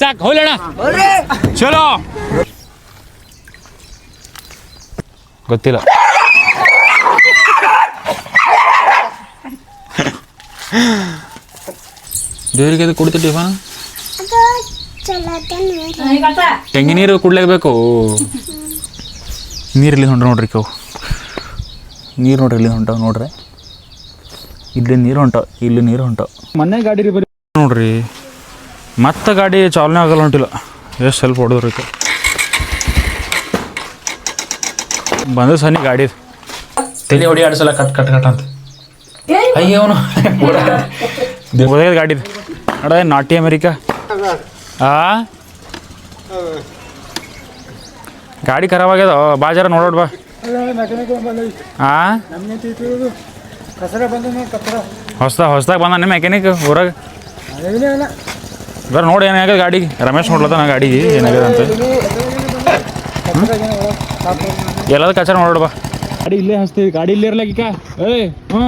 ಸಾಕ್ ಸಾಕ್ ಹೋಗ್ಲಣ ಚಲೋ. ಗೊತ್ತಿಲ್ಲ. ದೇವರಿಗೆ ಅದು ಕುಡಿತು ಟಿಫನ್ ತೆಂಗಿನ ನೀರು ಕುಡ್ಲೇಬೇಕು. ನೀರಲ್ಲಿ ಹೊಂಟ ನೋಡ್ರಿ ಕವು ನೀರು ನೋಡ್ರಿ ಇಲ್ಲಿ ಹೊಂಟಾವ ನೋಡ್ರಿ. ಇಲ್ಲಿ ನೀರು ಹೊಂಟಾವ ಇಲ್ಲಿ ನೀರು ಹೊಂಟಾವ. ಮೊನ್ನೆ ಗಾಡಿ ಬರೀ ನೋಡ್ರಿ. ಮತ್ತೆ ಗಾಡಿ ಚಾಲನೆ ಆಗಲ್ಲ ಹೊಂಟಿಲ್ಲ ಎಷ್ಟು ಸ್ವಲ್ಪ ಹೊಡೆದ್ರಿ ಈಗ. ಬಂದ ಸನಿ ಗಾಡಿ. ತಲೆ ಹೊಡಿ ಆಡಿಸಲ್ಲ ಕಟ್ ಕಟ್ ಕಟ್ ಅಂತ. ಅಯ್ಯವನು ಗಾಡಿ ಅಡ ನಾಟಿ ಅಮೆರಿಕಾ? ಆ? ಗಾಡಿ ಖರಾಬ್ ಆಗ್ಯದ. ಬಾಜಾರ ನೋಡೋಡ್ ಬಾ. ಆ? ಹೊಸ್ದಾಗ ಹೊಸ್ದಾಗ ಬಂದ ಮೆಕ್ಯಾನಿಕ್ ಊರಾಗ? ಬರ ನೋಡಿ ಏನಾಗ್ಯದ ಗಾಡಿ? ರಮೇಶ್ ನೋಡ್ಲತ್ತಾನ ಗಾಡಿ ಏನಾಗ್ಯದ ಅಂತ. ಎಲ್ಲದ ಕಚಾರ ನೋಡೋಡ್ ಬಾ. ಗಾಡಿ ಇಲ್ಲೇ ಹಚ್ತೀವಿ ಗಾಡಿ ಇಲ್ಲೇ ಇರ್ಲಿಕ್ಕ ಏಯ್ ಹ್ಞೂ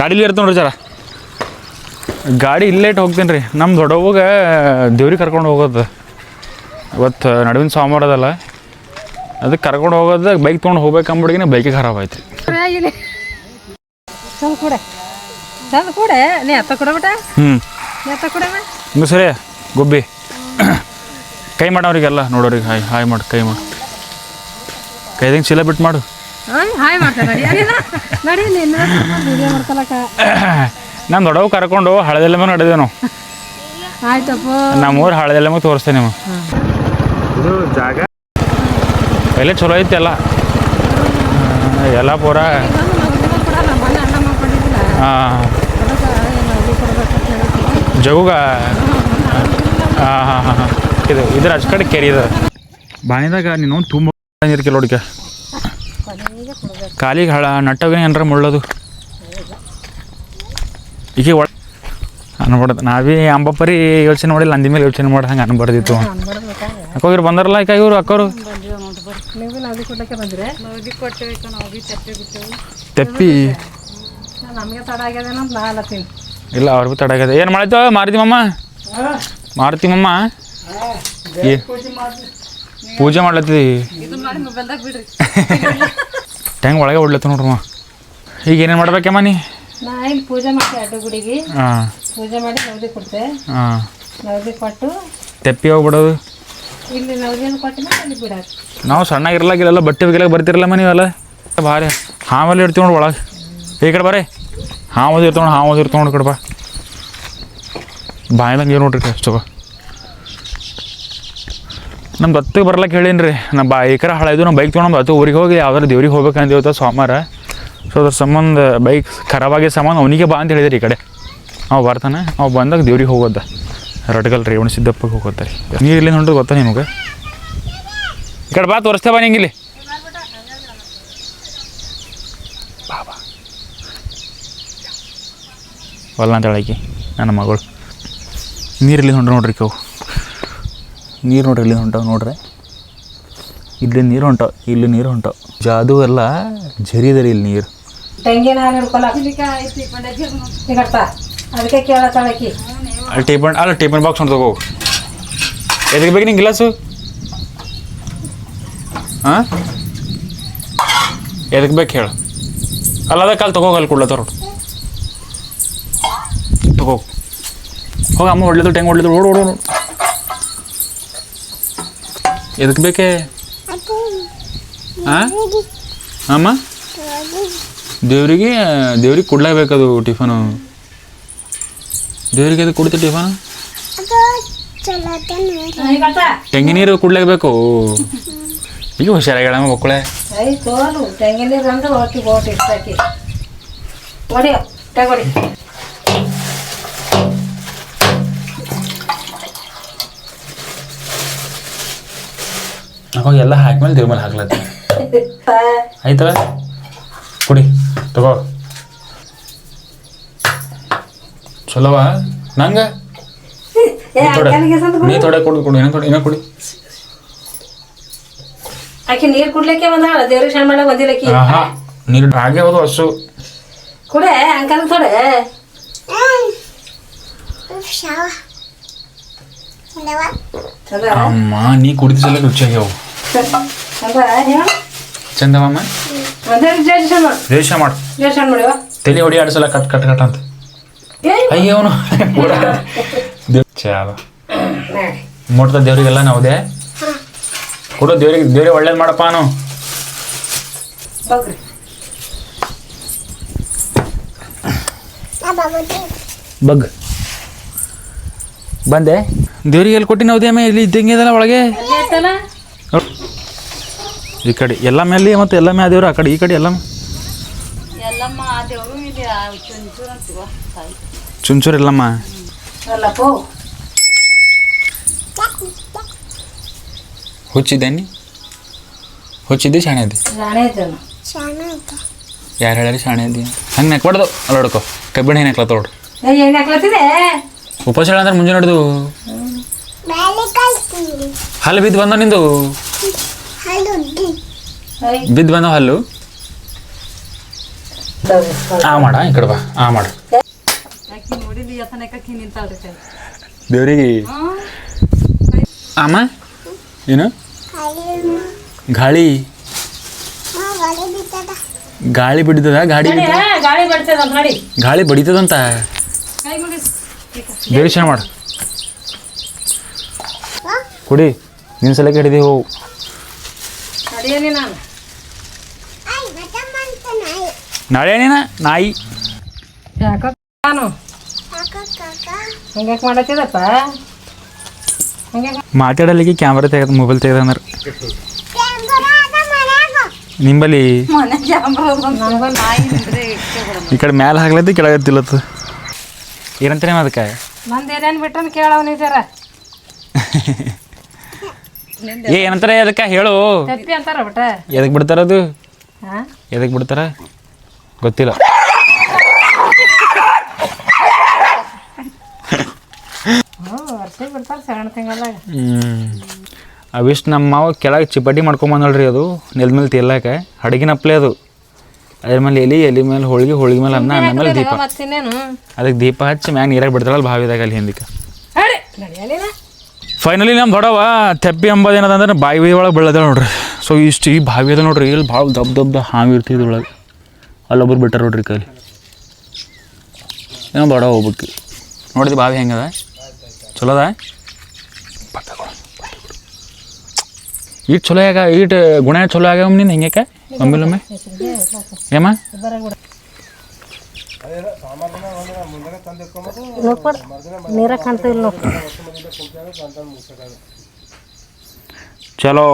ಗಾಡಿ ಇಲ್ಲೇ ಇರ್ತ ನೋಡ್ರಿ ಜರ. ಗಾಡಿ ಇಲ್ಲೇಟ್ ಇಟ್ಟು ಹೋಗ್ತೀನಿ ರೀ. ನಮ್ಮ ದೊಡ್ಡವಾಗ ದೇವ್ರಿಗೆ ಕರ್ಕೊಂಡು ಹೋಗೋದು. ಇವತ್ತು ನಡುವಿನ ಸೋಮವಾರ ಅದಲ್ಲ. ಅದಕ್ಕೆ ಕರ್ಕೊಂಡು ಹೋಗೋದು ಬೈಕ್ ತೊಗೊಂಡು ಹೋಗ್ಬೇಕಂಬಿಡ್ಗಿನ ಬೈಕಿಗೆ ಖರಾಬ್ ಆಯ್ತು. ತಂದು ಕೊಡೆ. ತಂದು ಕೊಡೆ. ನೀ ಎತ್ತ ಕೊಡಬಿಟ್ಟ ಹ್ಞೂ ನೀ ಹಿಂಗೆ ಸರಿ ಗುಬ್ಬಿ. ಕೈ ಮಾಡೋರಿಗೆಲ್ಲ ನೋಡೋರಿಗೆ ಹಾಯ್ ಹಾಯ್ ಮಾಡು ಕೈ ಮಾಡಿ. ಕೈದಂಗೆ ಚೀಲ ಬಿಟ್ಟು ಮಾಡು. ನಮ್ಮ ದೊಡ್ಡವ್ ಕರ್ಕೊಂಡು ಹಳದೆಲ್ಲಮ್ಮ ನಡೆದೇವು ನಾವು ಆಯ್ತಪ್ಪ ನಮ್ಮ ಊರು ಹಳದೆಲ್ಲಮ್ಮ ತೋರಿಸ್ತೇನೆ ನೀವು ಜಾಗ? ಎಲ್ಲ ಚಲೋ ಐತೆ ಎಲ್ಲ. ಎಲ್ಲ ಪೂರ. ಜಗುಗ. ಹಾಂ ಹಾಂ ಹಾಂ ಹಾಂ. ಇದು ಇದ್ರ ಅಚ್ ಕಡೆ ಕೆರೆ ಇದೆ ಬಾಣಿದಾಗ ನೀನು ತುಂಬ ನೀರು ಕಿಲೋಡಿಕೆ ಕಾಲಿಗೆ ಹಳ ನಟ್ಟವೇನು ಏನಾರ ಮುಳ್ಳೋದು. ಈಗ ಒಳ ಅನ್ಬಾರ್ದು. ನಾವೇ ಅಂಬಪ್ಪರಿ ಯೋಚನೆ ಮಾಡಿಲ್ಲ ಅಂದಿ ಮೇಲೆ ಯೋಚನೆ ಮಾಡಿ ಹಂಗೆ ಅನ್ಬಾರ್ದಿತ್ತು. ಅಕ್ಕೋಗಿರು ಬಂದಾರಲ್ಲ ಈಗ ಇವರು ಅಕ್ಕವರು ನೀವು ಇಲ್ಲ ಅವ್ರಿಗೂ ತಪ್ಪೆ ತಡ ಆಗ್ಯದ. ಏನು ಮಾಡ್ತೇವ ಮಾರಿದಿ ಮಮ್ಮ ಮಾರುತಿ ಮಮ್ಮ ಏ ಪೂಜೆ ಮಾಡ್ಲತ್ತೀವಿ ಹೆಂಗೆ ಒಳಗೆ ಹೊಡ್ಲತ್ತ ನೋಡ್ರಮ್ಮ. ಈಗ ಏನೇನು ಮಾಡ್ಬೇಕಮ್ಮ ನೀ? ನಾ ಇಲ್ಲಿ ಪೂಜೆ ಮಾಡ್ತೆ ಅಡ್ಡು ಗುಡಿಗೆ. ಹಾಂ ಪೂಜೆ ಮಾಡಿ ನವದಿ ಕೊಡ್ತೆ. ಹಾಂ ನವದಿ ಕೊಟ್ಟು ತೆಪ್ಪಿ ಹೋಗ್ಬಿಡೋದು. ಇಲ್ಲಿ ಸಣ್ಣ ಕೊಟ್ಟಿನ ಅಲ್ಲಿ ಬಿಡಾಕ ನಾವು ಸಣ್ಣಾಗಿರ್ಲಾಗಿಲ್ಲ ಬಟ್ಟೆ ಬಿಗಿಲಾಗ ಬರ್ತಿರಲ್ಲಮ್ಮ ನೀವೆಲ್ಲ? ಭಾರಿ. ಹಾವಲ್ಲಿ ಇರ್ತೀವಿ ನೋಡಿ ಒಳಗೆ. ಈ ಕಡೆ ಬರ್ರಿ ಹಾವದು ಇರ್ತಾವ ಹಾವದು ಇರ್ತಾವ ನೋಡಿ ಕಡೆ ಬಾ. ಬಾಯಿದಂಗೆ ನೋಡ್ರಿ ಅಷ್ಟು ನಮ್ಮ ಅತ್ತಿಗೆ ಬರ್ಲಕ್ಕೆ ಹೇಳೀನಿ ರೀ ನಮ್ಮ ಬಾ ಈ ಕಡೆ ಹಳೆದು ನಮ್ಮ ಬೈಕ್ ತೊಗೊಂಡು ಬತ್ತು ಊರಿಗೆ ಹೋಗಿ, ಯಾವ್ದಾರು ದೇವ್ರಿಗೆ ಹೋಗ್ಬೇಕಂತ ಇವತ್ತು ಸೋಮವಾರ ಸೊ ಅದ್ರ ಸಂಬಂಧ ಬೈಕ್ ಖರಾಬಾಗಿ ಸಂಬಂಧ ಅವನಿಗೆ ಬಾ ಅಂತ ಹೇಳಿದ್ರಿ ಈ ಕಡೆ. ಅವ ಬರ್ತಾನೆ, ಅವ ಬಂದಾಗ ದೇವ್ರಿಗೆ ಹೋಗೋದ. ರಟ್ಗಲ್ ರೀ ಸಿದ್ದಪ್ಪಗೆ ಹೋಗೋದ ರೀ ನೀರು ಇಲ್ಲಿ ನೋಡೋದು ಗೊತ್ತಾ ನಿಮಗೆ? ಈ ಕಡೆ ಬಾ, ತೋರಿಸ್ತೇ ಬಾ ನಿಂಗಿಲ್ಲಿ ಬಾ ಅಂತ ಹೇಳಕ್ಕೆ ನನ್ನ ಮಗಳು. ನೀರಲ್ಲಿ ಹೊಂಟ ನೋಡ್ರಿ ಕವು? ನೀರು ನೋಡ್ರಿ ಇಲ್ಲಿ ಹೊಂಟಾವ ನೋಡ್ರಿ? ಇಲ್ಲಿ ನೀರು ಹೊಂಟಾವ ಇಲ್ಲಿ ನೀರು ಹೊಂಟಾವ. ಜಾದು ಎಲ್ಲ ಜರಿದರಿ ಇಲ್ಲಿ ನೀರು. ತೆಂಗಿನ ಹಾಲು ಅದಕ್ಕೆ ಕೇಳತ್ತಾಳಕಿ ಅಲ್ಲಿ ಟೇಪನ್ ಅಲ್ಲ ಟೇಪನ್ ಬಾಕ್ಸ್ ಹೊಂಟು ತಗೋ. ಎದಕ್ಕೆ ಬೇಕು ನಿಂಗೆ ಗ್ಲಾಸು? ಹಾಂ ಎದಕ್ಕೆ ಬೇಕು ಹೇಳು. ಅಲ್ಲ ಅದಕ್ಕೆ ಅಲ್ಲಿ ತಗೋ ಅಲ್ಲಿ ಕೊಡ್ಲತ್ತಾರ ತಗೋ. ಹೋಗ ಅಮ್ಮ ಹೊಡ್ಲಿದ್ರು ಟೆಂಗ್ ಹೊಡ್ಲಿದ್ರು ಓಡ್ ಓಡ್ ಓಡ್. ಎದಕ್ಕೆ ಬೇಕೆ? ಹಾಂ ಅಮ್ಮ? ದೇವ್ರಿಗೆ ದೇವ್ರಿಗೆ ಕೊಡ್ಲೇಬೇಕದು ಟಿಫನು. ದೇವ್ರಿಗೆ ಅದು ಕೊಡ್ತೀವಿ ಟಿಫನ್? ತೆಂಗಿನ ನೀರು ಕುಡ್ಲೇಬೇಕು. ಈಗ ಹುಷಾರಾಗ್ಯಾಳ ಮಕ್ಕಳೇ. ತೆಂಗಿನ ನೀರು ಅಂದ್ರೆ ಅವಾಗ ಎಲ್ಲ ಹಾಕ್ಮೇಲೆ ದೇವ್ರ ಮೇಲೆ ಹಾಕ್ಲತ್ತ. ಆಯ್ತವ ಕುಡಿ ತಗೋ. ಚಲೋವ? ನಂಗ? ನೀ ಥೋಡೆ ಕೊಡು. ಕೊಡು ಏನೋ ಥೋಡೆ ಏನೋ ಕೊಡಿ? ಆಕಿ ನೀರು ಕುಡ್ಲಿಕ್ಕೆ ಬಂದಾಳ ದೇವ್ರಿಗೆ ಶರಣ ಮಾಡಕ್ ಬಂದಿಲ್ಲಕಿ ಆಹಾ ನೀರು ಹಾಗೆ ಹೋದು ಹಸು. ಕುಡೆ ಅಂಕಲ್ ಥೋಡೆ ಅಮ್ಮ ನೀ ಕುಡಿ ರುಚಿಯಾಗ್ಯಾವು. ಚಂದ ಹೇಳು ಚಂದವಮ್ಮ ರೇಷ ಮಾಡು. ತಲೆ ಹೊಡಿ ಆಡಿಸಲ್ಲ ಕಟ್ ಕಟ್ ಕಟ್ ಅಂತ. ಅಯ್ಯೋನು ಚಾವ ಮುಟ್ದ ದೇವ್ರಿಗೆಲ್ಲ ನಾವುದೇ ಕೊಡು ದೇವ್ರಿಗೆ ದೇವ್ರಿಗೆ ಒಳ್ಳೇದು ಮಾಡಪ್ಪ ಬಗ್ರಿ ಬಗ್. ಬಂದೆ. ದೇವ್ರಿಗೆ ಎಲ್ಲಿ ಕೊಟ್ಟಿನ ಅವದೇ ಇಲ್ಲಿ ಇದ್ದಂಗೆ ಇದಲ್ಲ ಒಳಗೆ. ಈ ಕಡೆ ಎಲ್ಲ ಮೇಲೆ ಮತ್ತೆ ಎಲ್ಲ ಮೇ ಆದೇವ್ರ ಆ ಕಡೆ ಈ ಕಡೆ ಎಲ್ಲ ಚುಂಚೂರು ಇಲ್ಲಮ್ಮ ಎಲ್ಲಮ್ಮ ಅಲ್ಲಪ್ಪೋ ಹುಚ್ಚಿದ್ದೆ ಶಾಣೆ ಅದು ಇದ್ದನು ಯಾರು ಹೇಳಿ ಶಾಣೆ ಇದ್ದಿ ಹಂಗೆ ನೆಕ್ಬಾರ್ದು ಅಲ್ಲಿ ಹೊಡ್ಕೊ ಕಬ್ಬಿಣ ಏನು ಹಾಕ್ಲತ್ತ ನೋಡ್ರಿ ಹೇಳಂದ್ರೆ ಮುಂಜಾನೆ ನೋಡಿದು ಹಲ್ಲು ಬಿದ್ದು ಬಂದ ನಿಂದು? ಬಿದ್ದು ಬಂದ ಹಲ್ಲು? ಆ ಮಾಡ ಈ ಕಡೆ ಬಾ ಆ ಮಾಡ. ದೇವ್ರಿಗೆ? ಆಮ ಏನು? ಗಾಳಿ? ಗಾಳಿ ಬಿಡ್ತದ ಗಾಡಿ ಗಾಳಿ ಬಡಿತದಂತ? ಶಾಣ ಮಾಡು. ಕುಡಿ ನಿನ್ನ ಸಲಕ್ಕೆ ಹಿಡಿದಿ ಹೋವು ನಡಿಯೇನಿ ನಾನು. ನಾಳೆ ಏನೇನ ನಾಯಿ. ಯಾಕೋ ನಾನು? ಹಂಗ್ಯಾಕೆ ಮಾಡತ್ತಿದಪ್ಪ? ಹಂಗ್ಯಾಕೆ ಮಾತಾಡಲಿಕ್ಕೆ ಕ್ಯಾಮ್ರಾ ತೆಗೆದ ಮೊಬೈಲ್ ತೆಗೆದ ಅಂದ್ರೆ. ನಿಂಬಲ್ಲಿ ಈ ಕಡೆ ಮ್ಯಾಲ ಹಾಕ್ಲತ್ತಿ ಕೆಳಗೆ ತಿಲ್ಲತ್ತು ಏನಂತಾನೆ ಅದಕ್ಕೆ? ಮಂದಿ ಏನೇನು ಬಿಟ್ಟನ್ ಕೇಳವ್ ಜರ ಏ ಏನಂತಾರೆ ಅದಕ್ಕೆ? ಹೇಳು. ತಪ್ಪಿ ಅಂತಾರ ಬಿಟ್ಟ ಎದಕ್ಕೆ ಬಿಡ್ತಾರ ಅದು? ಎದಕ್ ಎದಕ್ಕೆ ಬಿಡ್ತಾರ? ಗೊತ್ತಿಲ್ಲ. ಹ್ಞೂ ವರ್ಷ ಬಿಡ್ತಾರೆ ಸೆವೆನ್ ತಿಂಗಳದಾಗ. ಹ್ಮ್. ಅವಿಷ್ಟು ನಮ್ಮ ಮಾವ ಕೆಳಗೆ ಚಿಪಟಿ ಮಾಡ್ಕೊಂಬಂದಳ್ರಿ ಅದು ನೆಲದ ಮೇಲೆ ತಿಲ್ಲಕ್ಕೆ ಹಡಗಿನ ಅಪ್ಲೆ ಅದು. ಅದ್ರ ಮೇಲೆ ಎಲಿ ಎಲಿ ಮೇಲೆ ಹೋಳಿಗೆ ಹೋಳಿಗೆ ಮೇಲೆ ಅನ್ನ ಅನ್ನ ಮೇಲೆ ದೀಪ. ಮತ್ತಿನ್ನೇನು ಅದಕ್ಕೆ ದೀಪ ಹಚ್ಚಿ ಮ್ಯಾಗ ನೀರಾಗ ಬಿಡ್ತಾರಲ್ಲ ಬಾವಿದಾಗ ಅಲ್ಲಿ ಹಿಂದಕ್ಕೆ. ಫೈನಲಿ ನಮ್ಮ ದೊಡವ ತೆಪ್ಪಿ ಅಂಬೋದು ಏನದಂದ್ರೆ ಬಾವಿ ಒಳಗೆ ಬೀಳದ ನೋಡ್ರಿ. ಸೊ ಇಷ್ಟು ಈ ಬಾವಿ ಅದ ನೋಡ್ರಿ ಇಲ್ಲಿ ಭಾಳ ದಬ್ ದಬ್ದ ಹಾವು ಇರ್ತಿದ್ದು ಒಳಗೆ. ಅಲ್ಲೊಬ್ರು ಬಿಟ್ಟಾರ ನೋಡ್ರಿ ಕೈಲಿ. ಏನೋ ದೊಡ್ಡ ಹೋಗ್ಬೇಕು ನೋಡಿದ ಬಾವಿ ಹೆಂಗದ ಚಲೋ ಅದ ಈಟ್ ಚಲೋ ಆಗ ಈಟ್ ಗುಣ ಚಲೋ ಆಗ್ಯಾವ ನಿಂದು ಹೆಂಗೆ ಒಮ್ಮೆಲೊಮ್ಮೆ? ಏಮ್ಮ ನೋಡ್ಕೊಡ್. ನೀರ ಕಾಣ್ತಿಲ್ಲ ನೋಡ್ ಚಲೋ.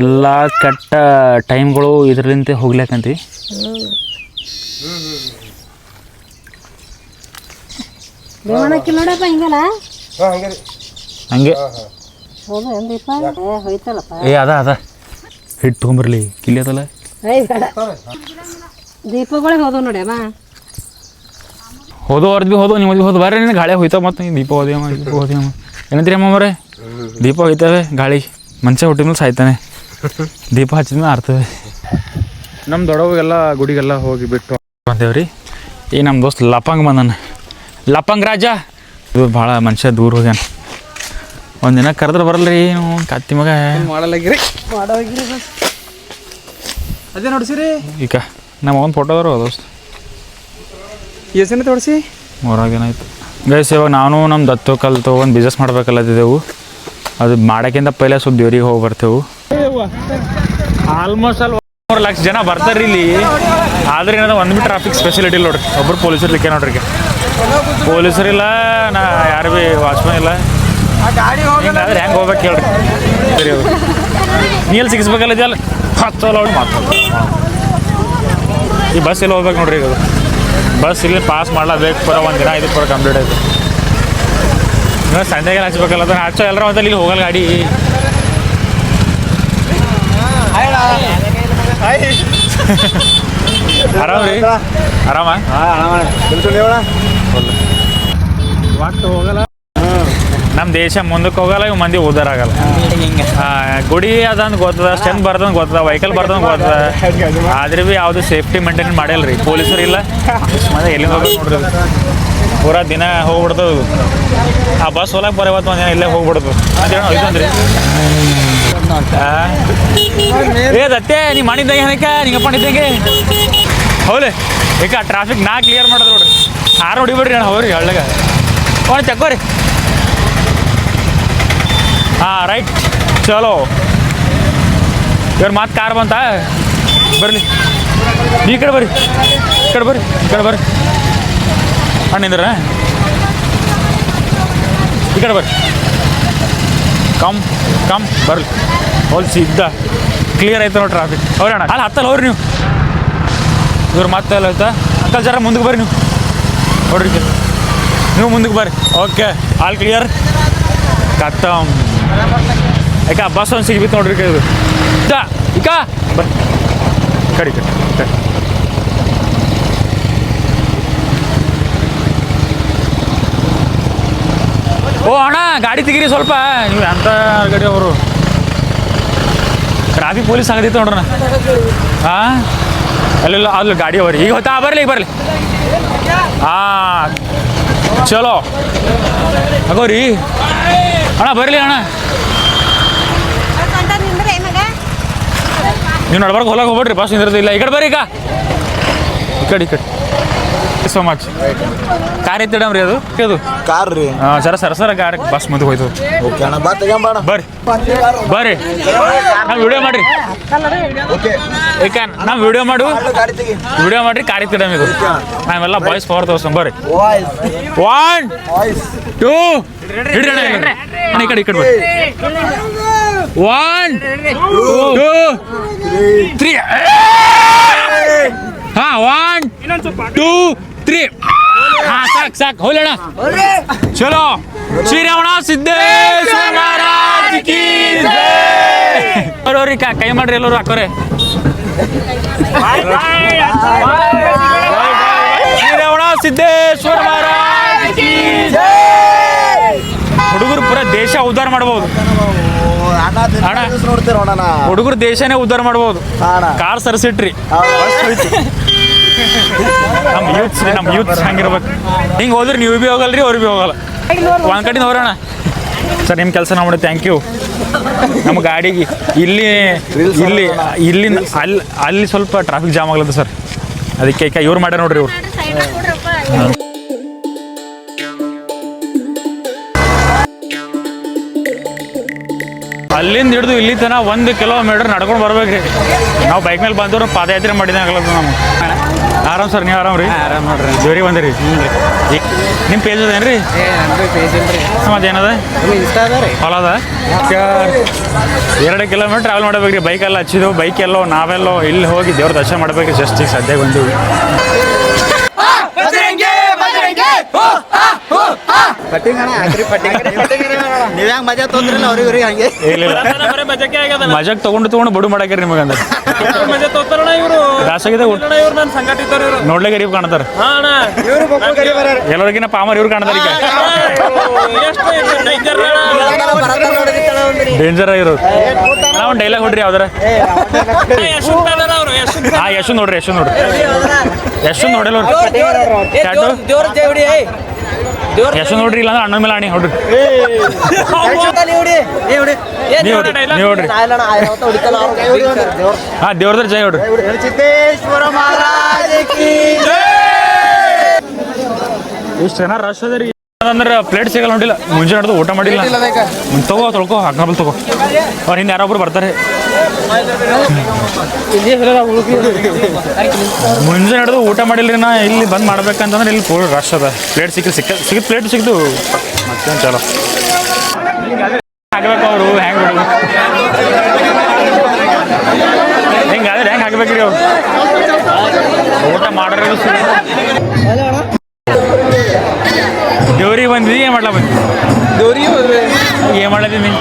ಎಲ್ಲ ಕೆಟ್ಟ ಟೈಮ್ಗಳು ಇದರಿಂದ ಹೋಗ್ಲಿಕ್ಕಂತಿ ದೇವಣಕ್ಕಿ ನೋಡಪ್ಪ ಹಿಂಗಲ್ಲ ಹಂಗೆ ಏ ಅದ ಅದ. ಹಿಟ್ಟು ತೊಗೊಂಬರ್ಲಿ. ಕಿಲ್ಲಿ ಅದಲ್ಲ ದೀಪಗಳಿಗೆ ಹೋದವು ನೋಡಿ ಅಮ್ಮ. ಹೋದೋ ಅವ್ರದ್ದು ಭೀ ಹೋದೋ ನಿಮ್ಮದು ಭೀ ಹೋದ ಬರ್ರಿ ನೀನು ಗಾಳಿ ಹೋಯ್ತಾವ ಮತ್ತು ನೀನು ದೀಪ ಹೋದ್ಯಮ್ಮ ದೀಪ ಹೋದ್ಯಮ್ಮ ಏನಂತೀರಿ ಅಮ್ಮ ಮರೆ ದೀಪ ಹೋಯ್ತಾವೆ ಗಾಳಿ ಮನುಷ್ಯ ಹುಟ್ಟಿದ ಮೇಲೆ ಸಾಯ್ತಾನೆ. ದೀಪ ಹಚ್ಚಿದ್ಮೇಲೆ ಆರ್ತವೆ. ನಮ್ಮ ದೊಡ್ಡವಾಗೆಲ್ಲ ಗುಡಿಗೆಲ್ಲ ಹೋಗಿ ಬಿಟ್ಟು ಬಂದೇವ್ರಿ. ಈ ನಮ್ಮ ದೋಸ್ತ್ ಲಪಂಗ್ ಬಂದಾನ. ಲಪಂಗ್ ರಾಜ. ಇದು ಭಾಳ ಮನುಷ್ಯ ದೂರ ಹೋಗ್ಯಾನ. ಒಂದಿನ ಕರೆದ್ರೆ ಬರಲ್ರಿ ನೀವು ಕತ್ತಿ ಮಗ. ಮಾಡಲಾಗಿರಿ? ಅದೇ ನೋಡ್ಸಿರಿ. ಈಗ ನಮ್ಮ ಒಂದು ಫೋಟೋ ಅದಾರ ದೋಸ್ತ್. ಎಸನ ತೋರಿಸಿ? ಹೊರಗೇನಾಯ್ತು. ಏನಾಯ್ತು ಗೈಸ್ ಇವಾಗ ನಾನು ನಮ್ಮ ದತ್ತು ಕಲ್ತು ಒಂದು ಬಿಸ್ನೆಸ್ ಮಾಡ್ಬೇಕಲ್ಲದಿದ್ದೆವು ಅದು ಮಾಡೋಕ್ಕಿಂತ ಪೈಲೆ ಸ್ವಲ್ಪ ದೇವ್ರಿಗೆ ಹೋಗಿ ಬರ್ತೇವು. ಆಲ್ಮೋಸ್ಟ್ ಅಲ್ಲಿ ಮೂರು ಲಕ್ಷ ಜನ ಬರ್ತಾರೆ ಇಲ್ಲಿ. ಆದ್ರೆ ಏನದ ಒಂದು ಬಿ ಟ್ರಾಫಿಕ್ ಸ್ಪೆಷಲಿಟಿ ಇಲ್ಲ ನೋಡ್ರಿ. ಒಬ್ಬರು ಪೊಲೀಸರು ಇರ್ಲಿಕ್ಕೆ ನೋಡ್ರಿ. ಪೊಲೀಸರು ಪೊಲೀಸರಿಲ್ಲ ನಾ ಯಾರು ಭೀ ವಾಚ್ಮನ್ ಇಲ್ಲ. ಹಿಂಗಾದ್ರೆ ಹೆಂಗೆ ಹೋಗ್ಬೇಕು ಹೇಳ್ರಿ. ಸರಿ ನೀಲ್ ಸಿಗಿಸ್ಬೇಕಲ್ಲ ಇದೆಯಲ್ಲ? ಅವ್ಳು ಮಾತು ಈ ಬಸ್ ಇಲ್ಲಿ ಹೋಗ್ಬೇಕು ನೋಡ್ರಿ ಈಗ ಬಸ್ ಇಲ್ಲಿ ಪಾಸ್ ಮಾಡ್ಲೇಬೇಕು ಪರ ಒಂದು ದಿನ ಇದು ಪರ ಕಂಪ್ಲೀಟ್ ಆಯಿತು. ಇನ್ನು ಸಂಜೆಗೆ ಹಚ್ಬೇಕಲ್ಲ ಅದನ್ನು ಹಚ್ಚೋ ಎಲ್ಲರ ಒಂದಲ್ಲಿ ಇಲ್ಲಿ ಹೋಗಲ್ಲ ಗಾಡಿ. ಆರಾಮ ರೀ? ಆರಾಮ? ಒಟ್ಟು ಹೋಗಲ್ಲ. ನಮ್ಮ ದೇಶ ಮುಂದಕ್ಕೆ ಹೋಗಲ್ಲ ಇವ್ ಮಂದಿ ಉದ್ದಾರ ಆಗಲ್ಲ ಗುಡಿ ಅದಂತ ಗೊತ್ತದ ಸ್ಟ್ರೆಂತ್ ಬರ್ತದ ಗೊತ್ತದ ವೆಹಿಕಲ್ ಬರ್ತದ ಗೊತ್ತದ. ಆದ್ರೆ ಭೀ ಯಾವುದು ಸೇಫ್ಟಿ ಮೇಂಟೈನ್ ಮಾಡಿಲ್ಲ ರೀ ಪೊಲೀಸರು ಇಲ್ಲ. ಮತ್ತೆ ಎಲ್ಲಿ ಹೋಗಿ ನೋಡ್ರಿ. ಪೂರಾ ದಿನ ಹೋಗ್ಬಿಡ್ತದ ಆ ಬಸ್ ಹೊಲಕ್ಕೆ ಬರೋವತ್ತು ಒಂದು ಒಂದಿನ ಇಲ್ಲೇ ಹೋಗ್ಬಿಡ್ತು ಅದೇನೋ ಇದೊಂದ್ರಿ. ಏ ದತ್ತೆ ನೀ ಮಾಡಿದ್ದಾಗ ಏನಕ್ಕೆ? ನಿಂಗ ಮಾಡಿದ್ದಂಗೆ? ಹೌಲೆ ಈಗ ಟ್ರಾಫಿಕ್ ನಾ ಕ್ಲಿಯರ್ ಮಾಡೋದು ನೋಡ್ರಿ. ಆರು ಹೊಡಿಬೇಡ್ರಿ ಅಣ್ಣ ಹೋಗ್ರಿ ಹಳ್ಳಗ. ಓ ತಗೋರಿ ಹಾಂ ರೈಟ್ ಚಲೋ. ಇವ್ರ ಮತ್ತೆ ಕಾರ್ ಬಂತ? ಬರಲಿ. ಈ ಕಡೆ ಬರ್ರಿ. ಈ ಕಡೆ ಬರ್ರಿ, ಈ ಕಡೆ ಬರ್ರಿ. ಅಣ್ಣಿಂದ್ರ ಈ ಕಡೆ ಬರ್ರಿ. ಕಮ್ ಕಮ್ ಬರ್ಲಿ. ಹೊಲ್ಸಿ ಇದ್ದ ಕ್ಲಿಯರ್ ಆಯ್ತು ನೋಡಿ ಟ್ರಾಫಿಕ್ ಅವ್ರಿ ಅಣ್ಣ. ಅಲ್ಲಿ, ಹತ್ತಲ್ಲ ಹೋಗ್ರಿ ನೀವು. ಇವ್ರು ಮತ್ತೆ ಎಲ್ಲ ಆಯ್ತಾ ಹತ್ತಲ್ಲ ಜರ ಮುಂದಕ್ಕೆ ಬರ್ರಿ ನೀವು. ನೋಡ್ರಿ. ನೀವು ಮುಂದಕ್ಕೆ ಬರ್ರಿ. ಓಕೆ ಆಲ್ ಕ್ಲಿಯರ್ ಕತ್ತಮ್. ಯಾಕ ಬಸ್ ಒಂದು ಸಿಗ್ಬಿತ್ತು ನೋಡ್ರಿ ಇದು. ಇಕ ಬರ್. ಕಡಿ ಕಡಿ ಓ, ಅಣ್ಣ, ಗಾಡಿ ತೆಗೀರಿ ಸ್ವಲ್ಪ. ನೀವು ಎಂತ ಗಾಡಿ ಅವರು. ಟ್ರಾಫಿಕ್ ಪೊಲೀಸ್ ಆಗದಿತ್ತು ನೋಡ್ರಣ ಹಾ ಅಲ್ಲೆಲ್ಲ ಅಲ್ಲಿ ಗಾಡಿ ಅವ್ರಿ. ಈಗ ಹೊತ್ತಾ, ಬರಲಿ, ಈಗ ಬರಲಿ. ಹಾ ಚಲೋ. ಅಗೋರಿ. ಅಣ್ಣ ಬರಲಿ ಅಣ್ಣ. ನೀವು ನಡ್ಬಾರ್ಗ ಹೊಲಕ್ಕೆ ಹೋಗ್ಬೇಡ್ರಿ ಬಸ್ ನಿಂದಿರೋದಿಲ್ಲ ಈ ಕಡೆ ಬರ್ರಿ ಈಗ. ಈ ಕಡೆ ಈ ಕಡೆ. ಸೊ ಮಚ್ ಕಾರ್ ಎತ್ತಿಡಮ್ರಿ ಅದು? ಅದು ಕಾರ್ ರೀ. ಹಾಂ ಸರ ಸರ ಸರ ಕಾರ್ ಬಸ್ ಮುಂದೆ ಹೋಯ್ತು. ಬರ್ರಿ. ಬರ್ರಿ. ನಾವು ವಿಡಿಯೋ ಮಾಡ್ರಿ. ಏಕ ನಾವು ವಿಡಿಯೋ ಮಾಡು. ವಿಡಿಯೋ ಮಾಡ್ರಿ ಕಾರ್ ಎತ್ತಿಡಮ್ ಇದು. ನಾವೆಲ್ಲ ಬಾಯ್ಸ್ ಪವರ್ ತೋರ್ಸಂ ಬರ್ರಿ. ಒನ್ ಟೂ ಕಡೆ ಒನ್ ಟೂ ತ್ರೀ ಹಾ ಒನ್ ಟೂ ತ್ರೀ ಹಾ, ಸಾಕ್ ಚಲೋ. ಶ್ರೀರಾಮಣ ಸಿದ್ದೇಶ್ವರ ಮಹಾರಾಜ್ ಕಾ- ಕೈ ಮಾಡ್ರಿ ಎಲ್ಲರೂ, ಹಾಕೋರೆ. ಶ್ರೀರಾಮಣ ಸಿದ್ದೇಶ್ವರ ಉದ್ಧಾರ ಮಾಡಬಹುದು ನೋಡ್ತೀರ ಹುಡುಗರು ದೇಶನೇ ಉದ್ಧಾರ ಮಾಡಬಹುದು ಕಾರ್ ಸರಿಸಿಟ್ರಿ. ನಮ್ಮ ಯೂತ್ಸ್ ನಮ್ ನಮ್ಮ ಯೂತ್ಸ್ ಹಂಗಿರ್ಬೇಕು. ಹಿಂಗೆ ಹೋದ್ರೆ ನೀವು ಭೀ ಹೋಗಲ್ರಿ ಅವ್ರು ಭೀ ಹೋಗಲ್ಲ. ಒಂದ್ ಕಡೆ ಹೋರೋಣ ಸರ್ ನಿಮ್ಮ ಕೆಲಸ ನಾವು ಮಾಡಿ ಥ್ಯಾಂಕ್ ಯು ನಮ್ಮ ಗಾಡಿಗೆ ಇಲ್ಲಿ ಇಲ್ಲಿ ಇಲ್ಲಿ ಅಲ್ಲಿ ಅಲ್ಲಿ ಸ್ವಲ್ಪ ಟ್ರಾಫಿಕ್ ಜಾಮ್ ಆಗ್ಲತ್ತ ಸರ್. ಅದಕ್ಕೆ ಈಗ ಇವ್ರು ಮಾಡ್ಯಾರ ನೋಡ್ರಿ ಇವ್ರು. ಅಲ್ಲಿಂದ ಹಿಡಿದು ಇಲ್ಲಿ ತನಕ ಒಂದು ಕಿಲೋಮೀಟರ್ ನಡ್ಕೊಂಡು ಬರ್ಬೇಕ್ರಿ ನಾವು ಬೈಕ್ ಮೇಲೆ ಬಂದವ್ರು ಪಾದಯಾತ್ರೆ ಮಾಡಿದಂಗಲ್ಲ ನಾವು ಆರಾಮ್ ಸರ್ ನೀವು ಆರಾಮ್ ರೀ ಆರಾಮ್ ನೋಡ್ರಿ. ಜೋರಿಗೆ ಬಂದಿರಿ? ನಿಮ್ಮ ಪೇಜ್ ಅದೇನು ರೀ ಮತ್ತೆ ಏನದ? ಅದ ಎರಡು ಕಿಲೋಮೀಟರ್ ಟ್ರಾವೆಲ್ ಮಾಡ್ಬೇಕ್ರಿ. ಎಲ್ಲ ಹಚ್ಚಿದ್ವು ಬೈಕ್ ಎಲ್ಲೋ ನಾವೆಲ್ಲೋ ಇಲ್ಲಿ ಹೋಗಿ ದೇವ್ರ ದರ್ಶನ ಮಾಡ್ಬೇಕ್ರಿ. ಜಸ್ಟ್ ಈಗ ಸದ್ಯ ಬಂದೀವಿ. ಕಟ್ಟಿಂಗ್ ಅಣ್ಣ ಹಾಕ್ರಿ ಪಟ್ಟಿಂಗ್. ನೀವ್ ಹೆಂಗ್ ಮಜಾ ತೊಂದ್ರಲ್ಲ ಅವ್ರಿಗೆ ಇವ್ರಿಗೆ ಹಂಗೆ. ಇಲ್ಲ ಮಜಾಕ್ ತಗೊಂಡು ತಗೊಂಡು ಬಡು ಮಾಡಾಕ್ರಿ ನಿಮಗಂದ್ರೆ ನೋಡ್ಲೇ ಗರೀಬ್ ಕಾಣ್ತಾರ ಇವ್ರು ಮಕ್ಕಳು ಕರಿ ಬರೋರು ಎಲ್ಲರಿಗಿನ ಪಾಮರ್ ಇವ್ರು ಕಾಣ್ತಾರ ಈಗ. ಡೇಂಜರ್ ಆಗಿರೋದು. ನಾವು ಡೈಲಾಗ್ ಹೊಡ್ರಿ ಯಾವ್ದಾರ. ಹಾ ಯಶು ನೋಡ್ರಿ ಯಶು ನೋಡ್ರಿ. ಯಶು ನೋಡಿಲ್ಲ ಯಶು ನೋಡ್ರಿ ಇಲ್ಲ ಅಂದ್ರೆ ಅಣ್ಣ ಮೇಲೆ ಅಣಿ ಹೊಡ್ರಿ ನೀವು ನೋಡ್ರಿ ಹಾ ದೇವ್ರದ್ರ ಜಯ ಎಷ್ಟು ಕಿ ಇಷ್ಟು ಜನ ರಶ್ ಅದ ರೀ. ಅಂದ್ರೆ ಪ್ಲೇಟ್ ಸಿಗಲ್ಲ ನೋಡಿಲ್ಲ. ಮುಂಜಾನೆ ನಡೆದು ಊಟ ಮಾಡಿಲ್ಲ. ತಗೋ ತೊಳ್ಕೊ ಹಾಕ್ನಬಲ್ ತಗೋ. ಅವ್ರ ಹಿಂದೆ ಯಾರೊಬ್ರು ಬರ್ತಾರೆ. ಮುಂಜಾನೆ ಹಿಡಿದು ಊಟ ಮಾಡಿಲ್ರಿ ನಾ, ಇಲ್ಲಿ ಬಂದ್ ಮಾಡ್ಬೇಕಂತಂದ್ರೆ ಇಲ್ಲಿ ಫುಲ್ ರಶ್ ಅದ. ಪ್ಲೇಟ್ ಸಿಕ್ಕ ಸಿಕ್ಕ ಸಿಕ್ಕ ಪ್ಲೇಟ್ ಸಿಕ್ತು ಮತ್ತೇನು ಚಲೋ. ಹಾಕ್ಬೇಕು ಅವರು, ಹೆಂಗ್ ಹಿಂಗ ಹಿಂಗಾದ್ರೆ ಹೆಂಗ್ ಹಾಕ್ಬೇಕ್ರಿ ಅವ್ರು. ಊಟ ಮಾಡ್ರಿ ದೇವ್ರಿಗೆ ಬಂದ್ವಿ ಏನು ಮಾಡ್ಲಾ ಬಂದ್ವಿ ದೇವ್ರಿಗೆ ಬಂದು ಏನು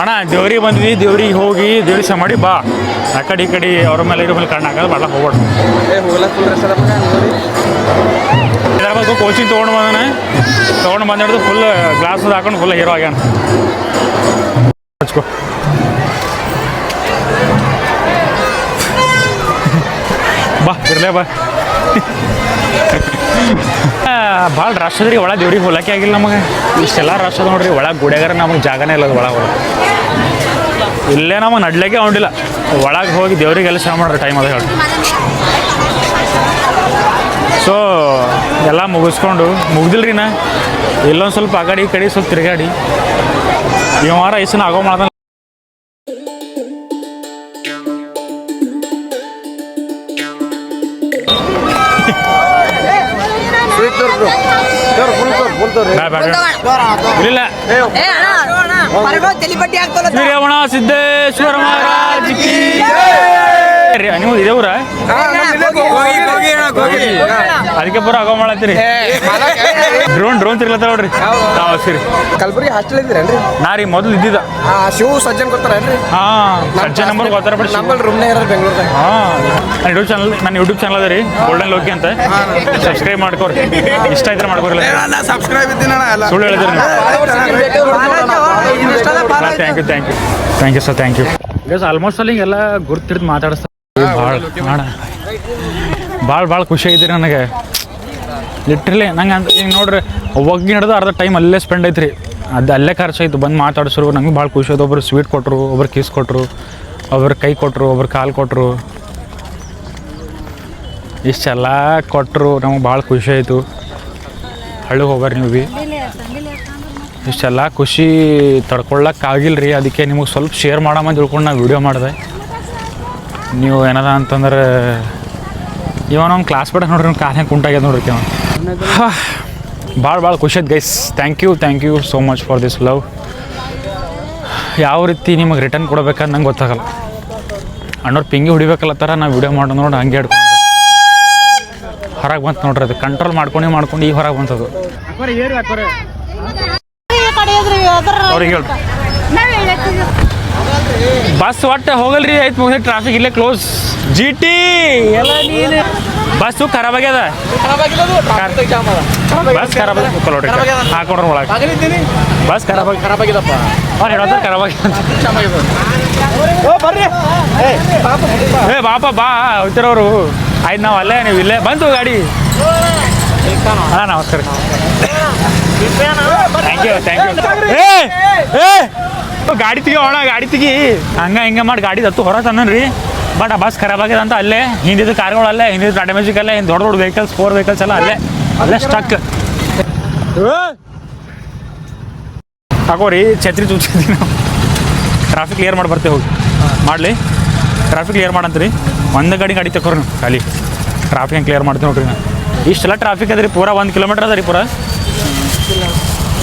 ಅಣ್ಣ ದೇವ್ರಿಗೆ ಬಂದ್ವಿ ದೇವ್ರಿಗೆ ಹೋಗಿ ದೇವ್ರಿಗೆ ಸ ಮಾಡಿ ಬಾ. ಆ ಕಡೆ ಈ ಕಡೆ ಅವ್ರ ಮೇಲೆ ಇದ್ರ ಮೇಲೆ ಕಣ್ಣು ಹಾಕೋದು ಬಾಳ ಹೋಗ್ಬೇಡ. ಇದ್ರ ಬಗ್ಗೆ ಕೋಚಿಂಗ್ ತೊಗೊಂಡು ಬಂದಾನೆ. ತೊಗೊಂಡು ಬಂದಿಡ್ದು ಫುಲ್ ಗ್ಲಾಸ್ ಹಾಕೊಂಡು ಫುಲ್ ಹೀರೋ ಆಗ್ಯಾನ. ಹಚ್ಕೋ. ಬಾ ಇರಲೇ ಬಾ. ಭಾಳ ರಶ್ ಅದ್ರಿ ಒಳ ದೇವ್ರಿಗೆ ಹೋಲಕ್ಕೆ ಆಗಿಲ್ಲ ನಮಗೆ. ಇಷ್ಟೆಲ್ಲ ರಶ್ ಅದ ನೋಡ್ರಿ, ಒಳಗೆ ಗುಡಿಯಾಗಾರ ನಮಗೆ ಜಾಗನೇ ಇಲ್ಲ ಒಳಗೆ. ಇಲ್ಲೇ ನಮಗೆ ನಡ್ಲಿಕ್ಕೆ ಹೊಂಡಿಲ್ಲ ಒಳಗೆ ಹೋಗಿ ದೇವ್ರಿಗೆಲ್ಲ ಶ್ರಮ ಮಾಡ್ರಿ ಟೈಮ್ ಅದ ಹೇಳಿ. ಸೊ ಎಲ್ಲ ಮುಗಿಸ್ಕೊಂಡು, ಮುಗ್ದಿಲ್ರಿ ನಾ? ಇಲ್ಲೊಂದು ಸ್ವಲ್ಪ ಈ ಕಡೆ ಸ್ವಲ್ಪ ತಿರುಗಾಡಿ ಈ ವಾರ ಐಸನ ಆಗೋ ಮಾಡ್ದ ಬ್ಯಾ- ಬ್ಯಾ- ಬ್ಯಾ. ಇಲ್ಲ. ಶ್ರೀ ರಮಣ ಸಿದ್ದೇಶ್ವರ ಮಹಾರಾಜ್ ಕಿ ಜೈ. ರೀ, ನೀವು ಇದೇ ಊರ? ಅದಕ್ಕೆ ಪೂರ ಆಗೋ ಮಾಡತ್ತೀರಿ ಡ್ರೋನ್ ಡ್ರೋನ್ ತಿರ್ಲತ್ತ ನೋಡ್ರಿ ನಾವು ಸರಿ ಕಲ್ಬುರ್ಗಿ ಹಾಸ್ಟೆಲ್ ಇದ್ದೀರೇನ್ರಿ ನಾ ರೀ ಮೊದಲು ಇದ್ದಿದ್ದ ಆ ಶಿವ ಸಜ್ಜನ್ ಗೊತ್ತಾರೇನ್ರಿ ಹಾಂ ಸಜ್ಜನ್ ನಂಬರ್ ಗೊತ್ತಾರ ಬಿಡಿ ನಮ್ಮಲ್ಲಿ ರೂಮ್ನೇ ಇರೋದು ಬೆಂಗಳೂರ್ದಾಗ ಹಾಂ ನನ್ನ ಯೂಟ್ಯೂಬ್ ಚಾನಲ್ ನನ್ನ ಯೂಟ್ಯೂಬ್ ಚಾನಲ್ ಅದ ರೀ ಗೋಲ್ಡನ್ ಲೋಕಿ ಅಂತ ಸಬ್ಸ್ಕ್ರೈಬ್ ಮಾಡ್ಕೋರಿ ಇಷ್ಟ ಇದ್ರೆ ಮಾಡ್ಕೋರಿ ಸಬ್ಸ್ಕ್ರೈಬ್ ಎಲ್ಲ ಸುಳ್ಳು ಹೇಳಿದ್ರಿ thank you thank you thank you sir thank you guys almost ಅಲ್ಲಿ ಎಲ್ಲ ಗುರ್ತಿಡ್ದು ಮಾತಾಡಿಸ್ತಾರೆ ಭಾಳ ಭಾಳ ಭಾಳ ಖುಷಿ ಐತ್ರಿ ನನಗೆ. ಲಿಟ್ರಲಿ ನಂಗೆ ಅಂತ ಈಗ ನೋಡ್ರಿ, ಒಗ್ಗಿ ನಡೆದು ಅರ್ಧ ಟೈಮ್ ಅಲ್ಲೇ ಸ್ಪೆಂಡ್ ಐತ್ರಿ. ಅದು ಅಲ್ಲೇ ಖರ್ಚಾಯ್ತು ಬಂದು ಮಾತಾಡಿಸ್ರು ನಂಗೆ ಭಾಳ ಖುಷಿ ಆಯ್ತು. ಒಬ್ರು ಸ್ವೀಟ್ ಕೊಟ್ಟರು ಒಬ್ರು ಕಿಸ್ ಕೊಟ್ಟರು ಒಬ್ರು ಕೈ ಕೊಟ್ಟರು ಒಬ್ರು ಕಾಲು ಕೊಟ್ಟರು ಇಷ್ಟೆಲ್ಲ ಕೊಟ್ಟರು ನಮಗೆ ಭಾಳ ಖುಷಿ ಆಯಿತು. ಹಳ್ಳಿಗೆ ಹೋಗ್ರಿ ನೀವು ಭೀ. ಇಷ್ಟೆಲ್ಲ ಖುಷಿ ತಡ್ಕೊಳ್ಳೋಕ್ಕಾಗಿಲ್ಲ ರೀ ಅದಕ್ಕೆ ನಿಮಗೆ ಸ್ವಲ್ಪ ಶೇರ್ ಮಾಡಮ್ಮ ತಿಳ್ಕೊಂಡು ನಾನು ವೀಡಿಯೋ ಮಾಡಿದೆ. ನೀವು ಏನದ ಅಂತಂದ್ರೆ ಇವ ನಮ್ಮ ಕ್ಲಾಸ್ ಬಿಡಕ್ಕೆ ನೋಡ್ರಿ ನಮ್ಮ ಕಾಲು ಹೆಂಗೆ ಕುಂಟಾಗ್ಯದ ನೋಡ್ರಿ ಅವ್ನು ಭಾಳ ಭಾಳ ಖುಷಿ ಆಯ್ತು guys thank you thank you so much for this love ಯಾವ ರೀತಿ ನಿಮಗೆ ರಿಟರ್ನ್ ಕೊಡ್ಬೇಕಂತ ನಂಗೆ ಗೊತ್ತಾಗಲ್ಲ. ಅಣ್ಣವ್ರು ಪಿಂಗಿ ಹೊಡಿಬೇಕಲ್ಲ ಥರ ನಾವು ವಿಡಿಯೋ ಮಾಡೋ ನೋಡಿ ಹಂಗೆ ಹಿಡ್ಕೊಂಡು ಹೊರಗೆ ಬಂತು ನೋಡ್ರಿ ಅದು. ಕಂಟ್ರೋಲ್ ಮಾಡ್ಕೊಂಡು ಮಾಡ್ಕೊಂಡು ಈಗ ಹೊರಗೆ ಬಂತದು. ಅವ್ರಿಗೆ ಬಸ್ ಒಟ್ಟು ಹೋಗಲ್ರಿ, ಆಯ್ತು ಮುಗಿದ ಟ್ರಾಫಿಕ್ ಇಲ್ಲೇ ಕ್ಲೋಸ್ ಜಿ ಟಿ ಎಲ್ಲ ನೀನು. ಬಸ್ಸು ಖರಾಬ್ ಆಗ್ಯದ ಬಸ್ ಖರಾಬ್ ನೋಡ್ರಿ ಹಾಕೊಂಡ್ರ ಒಳಗೆ. ಬಸ್ ಖರಾಬ್ ಆಗಿ ಖರಾಬ್ ಆಗಿದಪ್ಪ ಅವ್ರು ಹೇಳೋದ್ರ ಖರಾಬ್ ಆಗಿದೆ ಏ ಬಾಪ. ಬಾ. ಹೋಗ್ತಿರೋರು ಆಯ್ತು ನಾವು ಅಲ್ಲೇ ನೀವು ಇಲ್ಲೇ. ಬಂತು ಗಾಡಿ. ಹಾಂ ನಮಸ್ಕಾರ. ಥ್ಯಾಂಕ್ ಯು ಥ್ಯಾಂಕ್ ಯು ಏ ಏ ಗಾಡಿ ತೆಗಿ ಅಣ್ಣ ಗಾಡಿ ತೆಗಿ. ಹಂಗ ಹಿಂಗ ಮಾಡಿ ಗಾಡಿ ಹತ್ತು ಹೊರ ತಂದನ್ರಿ. ಬಟ್ ಆ ಬಸ್ ಖರಾಬ್ ಆಗಿದೆ ಅಂತ ಅಲ್ಲೇ ಹಿಂದಿದ್ದು ಕಾರ್ಗಳು ಅಲ್ಲೇ, ಹಿಂದಿದ್ದು ಟಾಟಾ ಮ್ಯಾಜಿಕ್ ಅಲ್ಲೇ, ಹಿಂದೆ ದೊಡ್ಡ ದೊಡ್ಡ ವೆಹಿಕಲ್ಸ್ ಫೋರ್ ವೆಹಿಕಲ್ಸ್ ಎಲ್ಲ ಅಲ್ಲೇ ಅಲ್ಲೇ ಸ್ಟಕ್ ಹಾಕೋರಿ ಛತ್ರಿ ಚುಚ್ಚಿದ್ವಿ ನಾವು. ಟ್ರಾಫಿಕ್ ಕ್ಲಿಯರ್ ಮಾಡಿ ಬರ್ತೇವೆ ಹೋಗಿ. ಮಾಡಲಿ. ಟ್ರಾಫಿಕ್ ಕ್ಲಿಯರ್ ಮಾಡಂತ್ರಿ. ಒಂದು ಗಾಡಿ ಗಾಡಿ ನೀವು, ಖಾಲಿ. ಟ್ರಾಫಿಕ್ ಹೆಂಗೆ ಕ್ಲಿಯರ್ ಮಾಡ್ತೀವಿ ನೋಡ್ರಿ ನಾನು ಇಷ್ಟೆಲ್ಲ ಟ್ರಾಫಿಕ್ ಅದ ರೀ, ಪೂರಾ ಒಂದು ಕಿಲೋಮೀಟ್ರ್ ಅದ ರೀ ಪೂರಾ.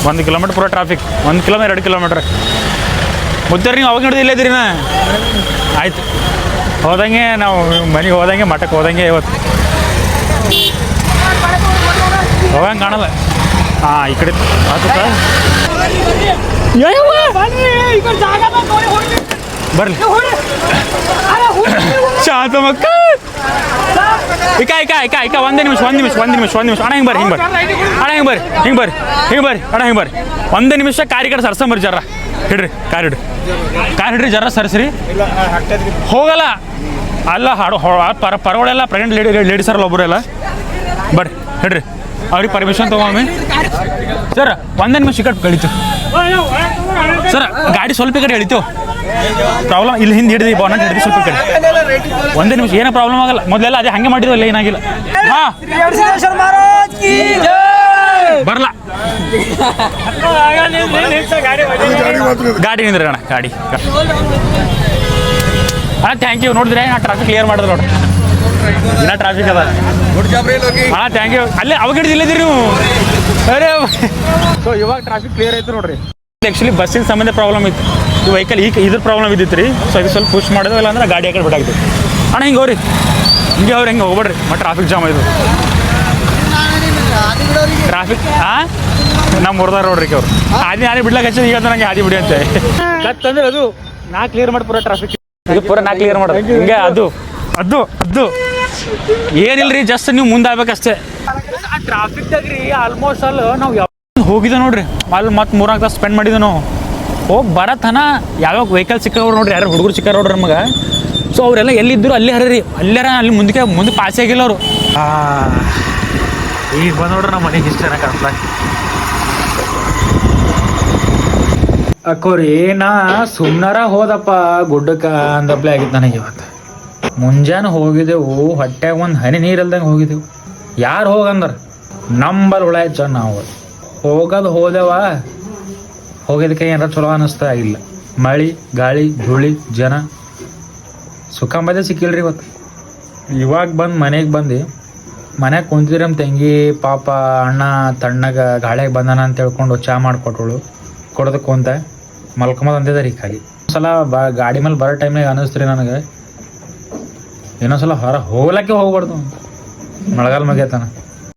ಒಂದು ಕಿಲೋಮೀಟ್ರ್ ಪೂರಾ ಟ್ರಾಫಿಕ್ ಒಂದು ಕಿಲೋಮೀಟ್ರ್, ಎರಡು ಕಿಲೋಮೀಟ್ರ್ ಮುದ್ದಾರ ನೀವು ಅವಾಗ ಹಿಡಿದು ಇದ್ರಿ ನಾ. ಆಯ್ತು. ಹೋದಂಗೆ ನಾವು ಮನೆಗೆ ಹೋದಂಗೆ ಮಠಕ್ಕೆ ಹೋದಂಗೆ ಇವತ್ತು. ಹೋಗಂಗೆ ಕಾಣಲ್ಲ. ಹಾಂ ಈ ಕಡೆ ಆತುತ್ತ ಬರ್ಲಿ. ಶಾಂತ ಮಕ್ಕ ಇಕ ಇಕ ಇಕ ಇಕ ಒಂದೇ ನಿಮಿಷ ಒಂದು ನಿಮಿಷ ಒಂದು ನಿಮಿಷ ಒಂದು ನಿಮಿಷ. ಅಣ್ಣ ಹಿಂಗೆ ಬರ್ರಿ ಹಿಂಗೆ ಬರ್ರಿ. ಅಣ್ಣ ಹಿಂಗೆ ಬರ್ರಿ ಹಿಂಗೆ ಬರ್ರಿ ಹಿಂಗೆ ಬರ್ರಿ ಅಣ್ಣ ಹಿಂಗೆ ಬರ್ರಿ. ಒಂದೇ ನಿಮಿಷ ಕಾರಿ ಕಡೆ ಸರ್ಸಂಬರ್ರಿ ಜರ ಹಿಡ್ರಿ, ಕಾರ್ ಹಿಡ್ರಿ. ಕಾರ್ ಹಿಡ್ರಿ, ಜರ ಸರ್ಸ್ರಿ. ಹೋಗಲ್ಲ. ಅಲ್ಲ, ಹಾಡು ಪರ ಪರವಾಗಿಲ್ಲ ಪ್ರೆಗ್ನೆಂಟ್ ಲೇಡಿ ಲೇಡೀಸರಲ್ಲ ಒಬ್ಬರೆಲ್ಲ ಬರ್ರಿ, ಹಿಡ್ರಿ. ಅವ್ರಿಗೆ ಪರ್ಮಿಷನ್ ತೊಗೊಮ್ಮೆ ಸರ್, ಒಂದೇ ನಿಮಿಷ ಕಟ್ ಕಳಿತು. ಸರ್, ಗಾಡಿ ಸ್ವಲ್ಪ ಕಡೆ ಎಳಿತು. ಪ್ರಾಬ್ಲಮ್ ಇಲ್ಲಿ ಹಿಂದೆ ಹಿಡಿದಿ ಬಾನಟ್ ಹಿಡಿದು ಸ್ವಲ್ಪ ಕಡೆ. ಒಂದೇ ನಿಮಿಷ, ಏನೋ ಪ್ರಾಬ್ಲಮ್ ಆಗಲ್ಲ. ಮೊದಲೆಲ್ಲ ಅದೇ ಹಂಗೆ ಮಾಡಿದ್ವಲ್ಲ ಏನಾಗಿಲ್ಲ. ಹಾ. ಗಾಡಿ ನಿಂದ್ರಿ ಅಣ್ಣ, ಗಾಡಿ. ಹಾಂ ಥ್ಯಾಂಕ್ ಯು ನೋಡಿದ್ರೆ ನಾ ಟ್ರಾಫಿಕ್ ಕ್ಲಿಯರ್ ಮಾಡಿದ್ರು ನೋಡ್ರಿ ಇನ್ನ ಟ್ರಾಫಿಕ್ ಅದ. ಹಾಂ ಥ್ಯಾಂಕ್ ಯು ಅಲ್ಲೇ, ಅವಾಗ ಹಿಡಿದಿಲ್ಲದಿರಿ ನೀವು. ಸೊ ಇವಾಗ ಟ್ರಾಫಿಕ್ ಕ್ಲಿಯರ್ ಆಯ್ತು ನೋಡ್ರಿ. ಆ್ಯಕ್ಚುಲಿ ಬಸ್ಸಿನ ಸಂಬಂಧ ಪ್ರಾಬ್ಲಮ್ ಇತ್ತು. ಈ ವೆಹಿಕಲ್ ಈಗ ಇದ್ರ ಪ್ರಾಬ್ಲಮ್ ಇದ್ದಿತ್ತು ರೀ. ಸೊ ಇದು ಸ್ವಲ್ಪ ಪುಷ್ ಮಾಡಿದ್ವಿ. ಇಲ್ಲ ಅಂದ್ರೆ ಗಾಡಿ ಹಾಕಿ ಬಿಟ್ಟಾಗ್ತಿ ಅಣ್ಣ ಹಿಂಗೆ ಹೋಗ್ರಿ. ಹಿಂಗೆ ಅವ್ರು ಹೆಂಗೆ ಹೋಗ್ಬೇಡ್ರಿ. ಮತ್ತು ಟ್ರಾಫಿಕ್ ಜಾಮ್ ಇದು. ಟ್ರಾಫಿಕ್ ಹಾಂ ನಮ್ಮ ಮುರ್ದಾರ ನೋಡ್ರಿ ಅವ್ರು ಹಾದಿ ಆದಿ ಬಿಡ್ಲಾಕ ಹಚ್ಚಿದ ಈಗ ನಂಗೆ ಆದಿ ಬಿಡಿ ಅಂತ. ಕತ್ತಂದ್ರೆ ಅದು ನಾ ಕ್ಲಿಯರ್ ಮಾಡಿ ಪೂರ ಟ್ರಾಫಿಕ್ ಇದು ಪೂರ ನಾ ಕ್ಲಿಯರ್ ಮಾಡೋದು ಹಿಂಗೆ ಅದು. ಅದು ಅದು. ಏನಿಲ್ರಿ ಜಸ್ಟ್ ನೀವು ಮುಂದೆ ಆಗ್ಬೇಕಷ್ಟೇ. ಆ ಟ್ರಾಫಿಕ್ದಾಗ ರೀ ಆಲ್ಮೋಸ್ಟ್ ಅಲ್ಲಿ ನಾವು ಯಾವ ಹೋಗಿದ್ದೆ ನೋಡ್ರಿ. ಅಲ್ಲಿ ಮತ್ತೆ ಮೂರ್ನಾಲ್ಕು ತಾಸು ಸ್ಪೆಂಡ್ ಮಾಡಿದ್ದೆ ನಾವು. ಹೋಗಿ ಬರತನ ಯಾವಾಗ ವೆಹಿಕಲ್ ಸಿಕ್ಕವ್ರು ನೋಡ್ರಿ ಯಾರು ಹುಡುಗರು ಸಿಕ್ಕಾರ ನೋಡ್ರಿ ನಮಗೆ. ಸೊ ಅವರೆಲ್ಲ ಎಲ್ಲಿದ್ದರು ಅಲ್ಲೇ ಹರೀರಿ ಅಲ್ಲಾರ ಅಲ್ಲಿ ಮುಂದಕ್ಕೆ, ಮುಂದೆ ಪಾಸ್ ಆಗಿಲ್ಲ ಅವರು. ಈಗ ಬಂದ ನೋಡ್ರಿ ನಮ್ಮ ಮನೆಗೆ ಇಷ್ಟ ಕಾಣ್ಲ ಅಕ್ಕೋರಿ, ನಾ ಸುಮ್ನಾರ ಹೋದಪ್ಪ, ಗುಡ್ಡಕ್ಕ ಅಂದಪ್ಲೆ ಆಗಿತ್ತು ನನಗೆ ಇವತ್ತು. ಮುಂಜಾನೆ ಹೋಗಿದ್ದೆವು, ಹೊಟ್ಟೆಗೆ ಒಂದು ಹನಿ ನೀರಿಲ್ದಂಗೆ ಹೋಗಿದ್ದೆವು. ಯಾರು ಹೋಗಂದ್ರೆ ನಂಬಲ್ ಉಳಾಯ್ತು ನಾವು ಹೋಗೋದು ಹೋದೆವ? ಹೋಗಿದ್ದಕ್ಕೆ ಏನಾರ ಚಲೋ ಅನ್ನಿಸ್ತಾ ಇಲ್ಲ. ಮಳಿ, ಗಾಳಿ, ಧೂಳಿ, ಜನ. ಸುಖ ಮಜಾ ಸಿಕ್ಕಿಲ್ರಿ ಇವತ್ತು. ಇವಾಗ ಬಂದು ಮನೆಗೆ ಬಂದು, ಮನೆಗೆ ಕುಂತಿದ್ರೆ ನಮ್ಮ ತಂಗಿ, ಪಾಪ, ಅಣ್ಣ, ತಣ್ಣಗ ಗಾಳಿಯಾಗೆ ಬಂದಾನ ಅಂತ ಹೇಳ್ಕೊಂಡು ಚಾ ಮಾಡಿಕೊಟ್ಟಳು ಕೊಡೋದು ಕುಂತ ಮಲ್ಕೊಂಬದ್ ಅಂತಿದ್ದಾರೆ ಈ ಖಾಲಿ ಸಲ ಬ, ಗಾಡಿ ಮೇಲೆ ಬರೋ ಟೈಮ್ನಾಗ ಅನ್ನಿಸ್ತ್ರಿ ನನಗೆ. ಇನ್ನೊಂದ್ಸಲ ಹೊರ ಹೋಗ್ಲಕ್ಕೆ ಹೋಗ್ಬಾರ್ದು ಮಳೆಗಾಲ ಮುಗಿಯತನ.